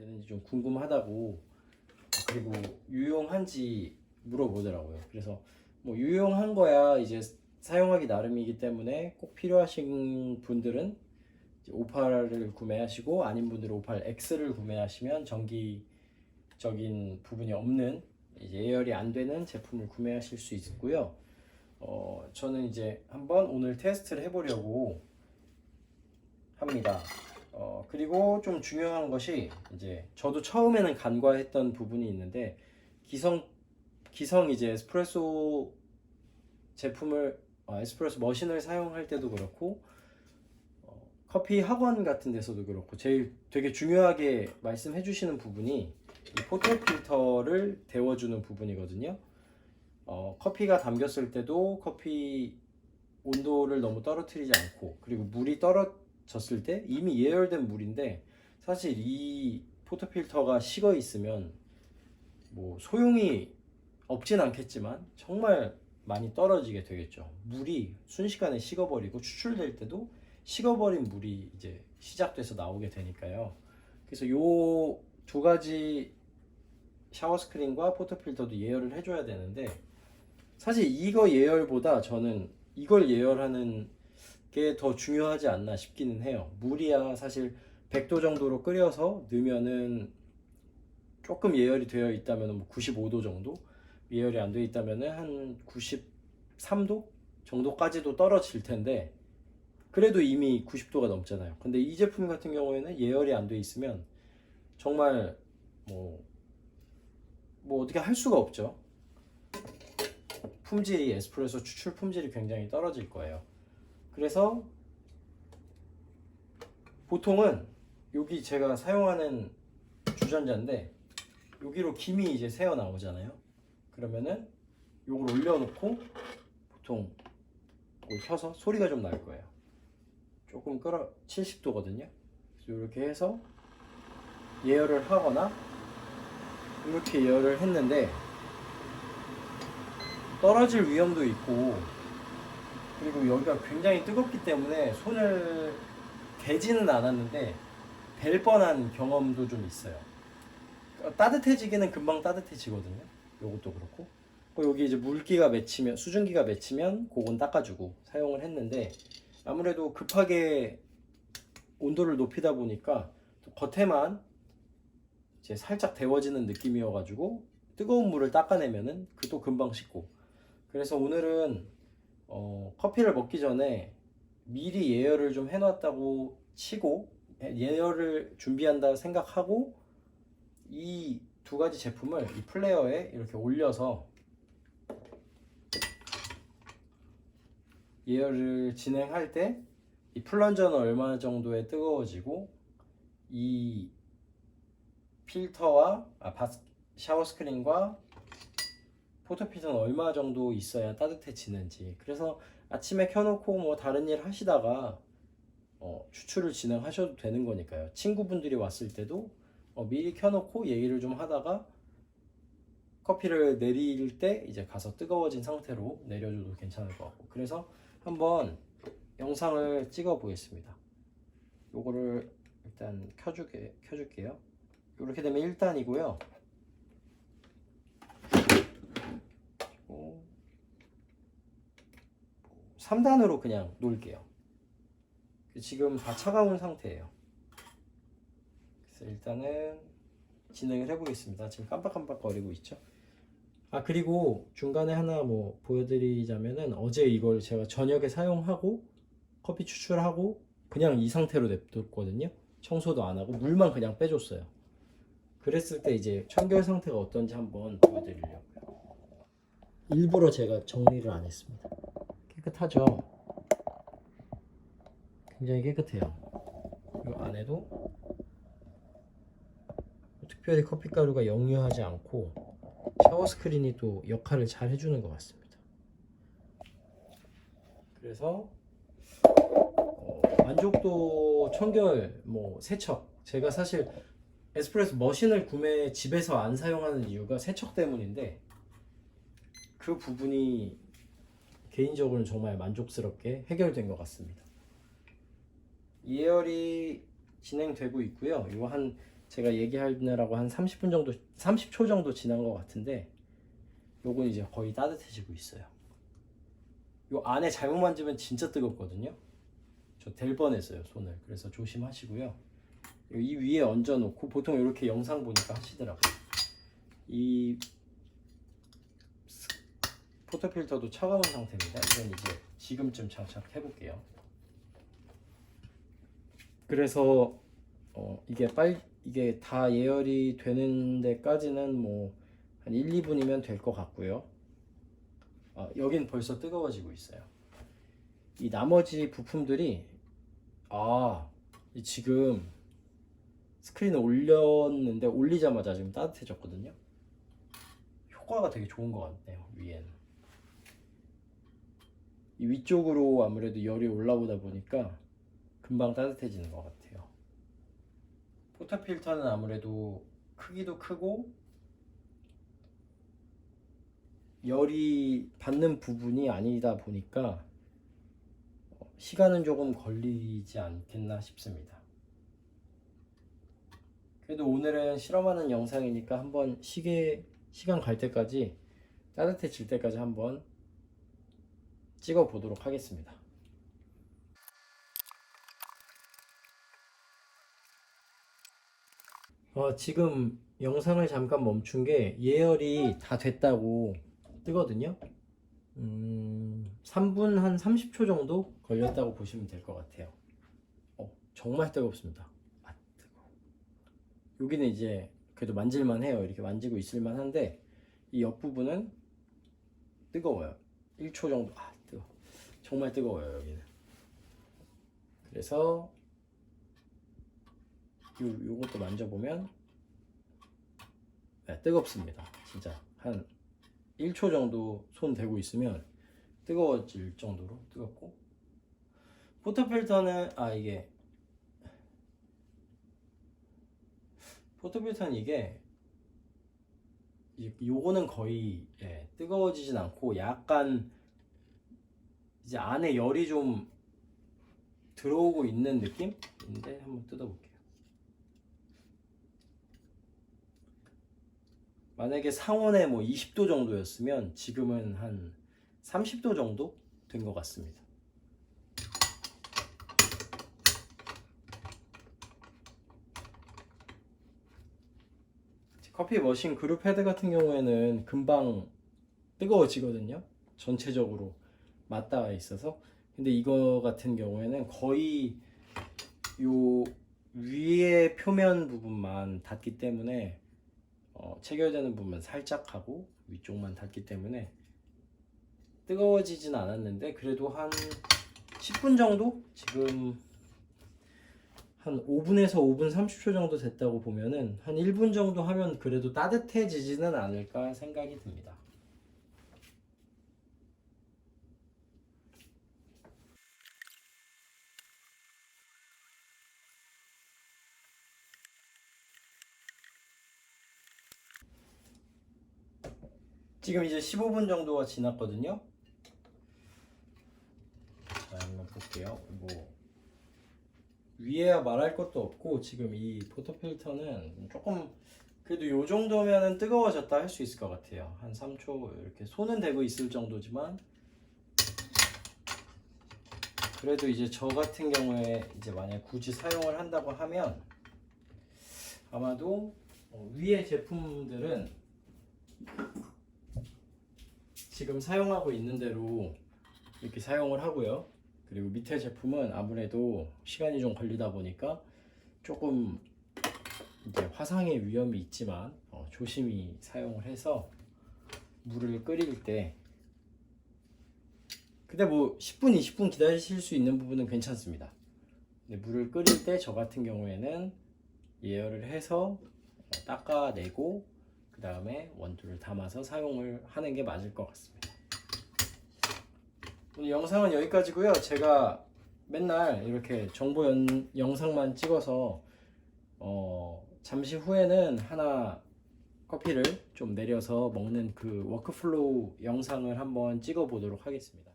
되는지 좀 궁금하다고 그리고 유용한지 물어보더라고요. 그래서 뭐 유용한 거야 이제 사용하기 나름이기 때문에 꼭 필요하신 분들은 58을 구매하시고 아닌 분들은 58X를 구매하시면 전기적인 부분이 없는 예열이 안 되는 제품을 구매하실 수 있고요. 어, 저는 이제 한번 오늘 테스트를 해보려고 합니다. 어, 그리고 좀 중요한 것이 이제 저도 처음에는 간과했던 부분이 있는데 기성 기성 이제 에스프레소 제품을 아, 에스프레소 머신을 사용할 때도 그렇고 어, 커피 학원 같은 데서도 그렇고 제일 되게 중요하게 말씀해 주시는 부분이 이 포토 필터를 데워주는 부분이거든요. 어, 커피가 담겼을 때도 커피 온도를 너무 떨어뜨리지 않고 그리고 물이 떨어 졌을 때 이미 예열된 물인데 사실 이 포토 필터가 식어 있으면 뭐 소용이 없진 않겠지만 정말 많이 떨어지게 되겠죠. 물이 순식간에 식어버리고 추출될 때도 식어버린 물이 이제 시작돼서 나오게 되니까요. 그래서 요 두 가지 샤워 스크린과 포토 필터도 예열을 해줘야 되는데 사실 이거 예열보다 저는 이걸 예열하는 게 더 중요하지 않나 싶기는 해요. 물이야 사실 100도 정도로 끓여서 넣으면은 조금 예열이 되어 있다면 뭐 95도 정도 예열이 안 되어 있다면은 한 93도 정도까지도 떨어질 텐데 그래도 이미 90도가 넘잖아요. 근데 이 제품 같은 경우에는 예열이 안 돼 있으면 정말 뭐, 뭐 어떻게 할 수가 없죠. 품질이 에스프레소 추출 품질이 굉장히 떨어질 거예요. 그래서 보통은 여기 제가 사용하는 주전자인데 여기로 김이 이제 새어 나오잖아요. 그러면은 요걸 올려놓고 보통 켜서 소리가 좀 날 거예요. 조금 끌어 70도거든요. 그래서 이렇게 해서 예열을 하거나 이렇게 예열을 했는데 떨어질 위험도 있고 그리고 여기가 굉장히 뜨겁기 때문에 손을 대지는 않았는데 될 뻔한 경험도 좀 있어요. 어, 따뜻해지기는 금방 따뜻해지거든요. 요것도 그렇고 그 여기 이제 물기가 맺히면 수증기가 맺히면 그건 닦아주고 사용을 했는데 아무래도 급하게 온도를 높이다 보니까 또 겉에만 이제 살짝 데워지는 느낌이어가지고 뜨거운 물을 닦아내면은 그도 금방 식고 그래서 오늘은 어, 커피를 먹기 전에 미리 예열을 좀 해놨다고 치고 예열을 준비한다 생각하고 이 두 가지 제품을 이 플레이어에 이렇게 올려서 예열을 진행할 때 이 플런저는 얼마 정도에 뜨거워지고 이 필터와 아, 바, 샤워 스크린과 포토 필터는 얼마 정도 있어야 따뜻해지는지. 그래서 아침에 켜놓고 뭐 다른 일 하시다가 어, 추출을 진행하셔도 되는 거니까요. 친구분들이 왔을 때도 어, 미리 켜놓고 얘기를 좀 하다가 커피를 내릴 때 이제 가서 뜨거워진 상태로 내려줘도 괜찮을 것 같고. 그래서 한번 영상을 찍어 보겠습니다. 요거를 일단 켜주게, 켜줄게요. 이렇게 되면 1단이고요 3단으로 그냥 놓을게요 지금 다 차가운 상태예요 그래서 일단은 진행을 해보겠습니다. 지금 깜빡깜빡 거리고 있죠. 아 그리고 중간에 하나 뭐 보여드리자면은 어제 이걸 제가 저녁에 사용하고 커피 추출하고 그냥 이 상태로 냅뒀거든요. 청소도 안 하고 물만 그냥 빼줬어요. 그랬을 때 이제 청결 상태가 어떤지 한번 보여드리려고요. 일부러 제가 정리를 안 했습니다. 깨끗하죠? 굉장히 깨끗해요. 이 안에도 특별히 커피 가루가 역류하지 않고 샤워 스크린이 또 역할을 잘 해주는 것 같습니다. 그래서 어, 만족도 청결 뭐 세척 제가 사실 에스프레소 머신을 구매 집에서 안 사용하는 이유가 세척 때문인데 그 부분이 개인적으로는 정말 만족스럽게 해결된 것 같습니다. 예열이 진행되고 있고요. 이거 한 제가 얘기하느라고 한 30분 정도 30초 정도 지난 것 같은데 요건 이제 거의 따뜻해지고 있어요. 요 안에 잘못 만지면 진짜 뜨겁거든요. 저 될 뻔했어요 손을. 그래서 조심하시고요. 이 위에 얹어 놓고 보통 이렇게 영상 보니까 하시더라고요. 이 스- 포토필터도 차가운 상태입니다. 이건 이제 지금쯤 장착해 볼게요. 그래서 어, 이게 빨 이게 다 예열이 되는 데까지는 뭐 한 1, 2분이면 될 것 같고요. 아, 여긴 벌써 뜨거워지고 있어요. 이 나머지 부품들이 아, 이 지금 스크린을 올렸는데 올리자마자 지금 따뜻해졌거든요. 효과가 되게 좋은 것 같네요. 위에는. 이 위쪽으로 아무래도 열이 올라오다 보니까 금방 따뜻해지는 것 같아요. 포터필터는 아무래도 크기도 크고 열이 받는 부분이 아니다 보니까 어, 시간은 조금 걸리지 않겠나 싶습니다. 그래도 오늘은 실험하는 영상이니까 한번 시계 시간 갈 때까지 따뜻해질 때까지 한번 찍어 보도록 하겠습니다. 어, 지금 영상을 잠깐 멈춘 게 예열이 다 됐다고 뜨거든요. 음, 3분 한 30초 정도 걸렸다고 보시면 될 것 같아요. 어, 정말 뜨겁습니다. 아, 뜨거워. 여기는 이제 그래도 만질만 해요. 이렇게 만지고 있을만 한데 이 옆부분은 뜨거워요. 1초 정도. 아, 뜨거. 정말 뜨거워요, 여기는. 그래서 요, 요것도 만져보면 네, 뜨겁습니다. 진짜 한 1초 정도 손 대고 있으면 뜨거워질 정도로 뜨겁고 포토필터는 아 이게 포토필터는 이게 이- 요거는 거의 예, 뜨거워지진 않고 약간 이제 안에 열이 좀 들어오고 있는 느낌인데 한번 뜯어볼게요. 만약에 상온에 뭐 20도 정도였으면 지금은 한 30도 정도 된 것 같습니다. 커피 머신 그룹 헤드 같은 경우에는 금방 뜨거워지거든요. 전체적으로 맞닿아 있어서. 근데 이거 같은 경우에는 거의 요 위에 표면 부분만 닿기 때문에 어, 체결되는 부분 살짝 하고 위쪽만 닿기 때문에 뜨거워지진 않았는데 그래도 한 10분 정도 지금 한 5분에서 5분 30초 정도 됐다고 보면은 한 1분 정도 하면 그래도 따뜻해지지는 않을까 생각이 듭니다. 지금 이제 15분 정도가 지났거든요. 자, 한번 볼게요. 뭐 위에야 말할 것도 없고 지금 이 포토 필터는 조금 그래도 요 정도면은 뜨거워졌다 할 수 있을 것 같아요. 한 3초 이렇게 손은 대고 있을 정도지만 그래도 이제 저 같은 경우에 이제 만약 굳이 사용을 한다고 하면 아마도 어, 위에 제품들은 지금 사용하고 있는 대로 이렇게 사용을 하고요. 그리고 밑에 제품은 아무래도 시간이 좀 걸리다 보니까 조금 이제 화상의 위험이 있지만 어, 조심히 사용을 해서 물을 끓일 때 근데 뭐 10분, 20분 기다리실 수 있는 부분은 괜찮습니다. 근데 물을 끓일 때 저 같은 경우에는 예열을 해서 어, 닦아내고 그 다음에 원두를 담아서 사용을 하는 게 맞을 것 같습니다. 오늘 영상은 여기까지고요. 제가 맨날 이렇게 정보 연, 영상만 찍어서 어, 잠시 후에는 하나 커피를 좀 내려서 먹는 그 워크플로우 영상을 한번 찍어 보도록 하겠습니다.